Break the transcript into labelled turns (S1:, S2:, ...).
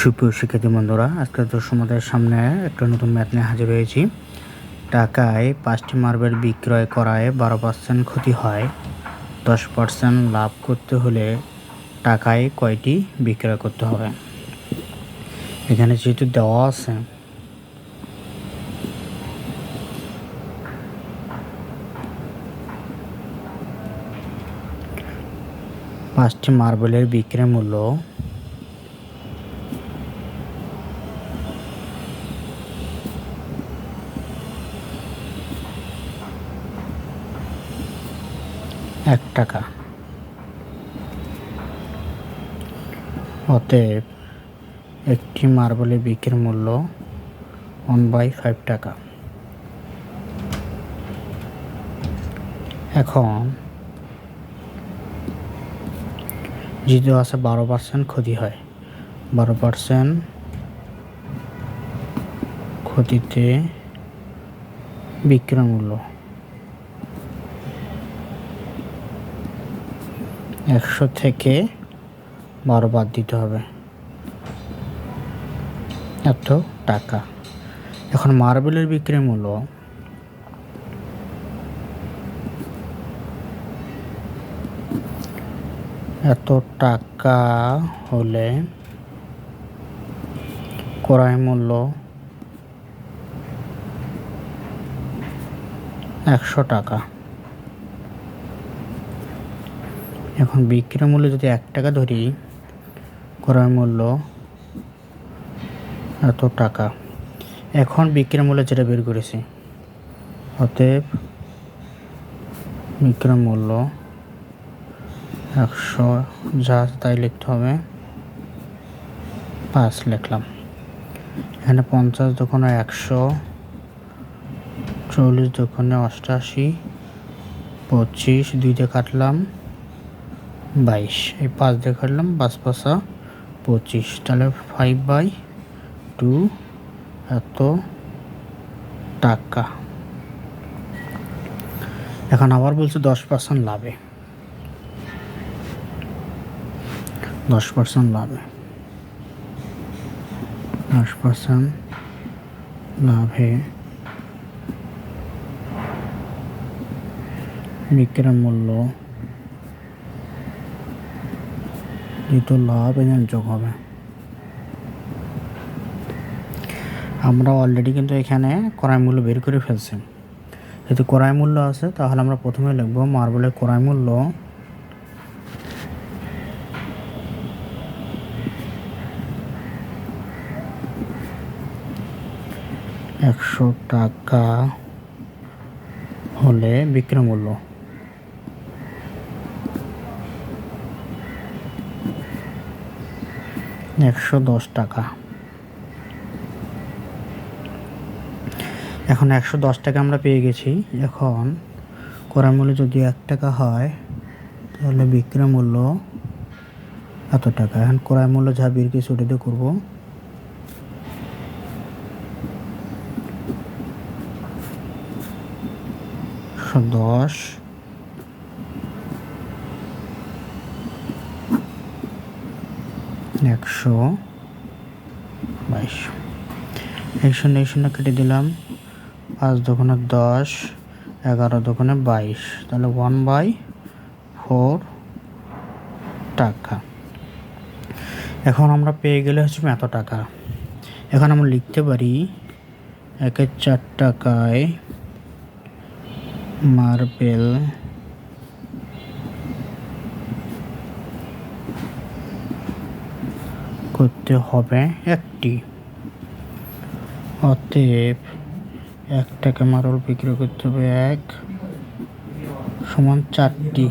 S1: সুপ্রিয় শিক্ষার্থী বন্ধুরা আজকে তো সামনে একটা নতুন ম্যাথ নিয়ে হাজির হয়েছি। টাকায় পাঁচটি মার্বেল বিক্রয় করায় বারো পার্সেন্ট ক্ষতি হয়। দশ পার্সেন্ট লাভ করতে হলে টাকায় কয়টি বিক্রয় করতে হবে? এখানে যেহেতু দেওয়া আছে, পাঁচটি মার্বেলের বিক্রয় মূল্য এক টাকা। অতএব একটি মার্বেলের বিক্রির মূল্য ওয়ান বাই ফাইভ টাকা। এখন যেহেতু আছে বারো পার্সেন্ট ক্ষতি হয়, বারো পার্সেন্ট ক্ষতিতে বিক্রয় মূল্য। একশো থেকে বারো বাদ দিতে হবে। এত টাকা। এখন মার্বেলের বিক্রি মূল্য এত টাকা হলে ক্রয় মূল্য একশো টাকা। এখন বিক্রয় মূল্য যদি এক টাকা ধরি, ক্রয় মূল্য এত টাকা। এখন বিক্রয় মূল্য যেটা বের করেছি, অতএব বিক্রয় মূল্য একশো, যা তাই লিখতে হবে, পাঁচ লিখলাম। এখানে পঞ্চাশ দোকানে একশো, চল্লিশ দোকানে অষ্টাশি, পঁচিশ দুইটা কাটলাম। বাইশ। এই পাঁচ দিয়ে কাটলাম, পাঁচ পাঁচা পঁচিশ। তাহলে ফাইভ বাই টু এত টাকা। এখন আবার বলছে দশ পার্সেন্ট লাভে। দশ পার্সেন্ট লাভে। দশ পার্সেন্ট লাভে বিক্রয় মূল্য যেহেতু লাভ এখানে যোগ হবে। আমরা অলরেডি কিন্তু এখানে ক্রয় মূল্য বের করে ফেলছি। যেহেতু ক্রয় মূল্য আছে, তাহলে আমরা প্রথমে লিখব মার্বেলের ক্রয় মূল্য। একশো টাকা হলে বিক্রয় মূল্য। একশো দশ টাকা। এখন একশো দশ টাকা আমরা পেয়ে গেছি। এখন ক্রয় মূল্য যদি এক টাকা হয়, তাহলে বিক্রয় মূল্য এত টাকা। এখন ক্রয় মূল্য যা বের কিছু ওটা দিয়ে করব। দশ একশো বাইশ। এই শূন্য শূন্য কেটে দিলাম। পাঁচ দোকানে দশ, এগারো দোকানে বাইশ। তাহলে ওয়ান বাই ফোর টাকা। এখন আমরা পেয়ে গেলে হচ্ছে এত টাকা। এখন আমরা লিখতে পারি একের চার টাকায় মার্বেল করতে হবে একটি। অতএব এক টাকা মারল বিক্রি করতে হবে এক সমান চারটি।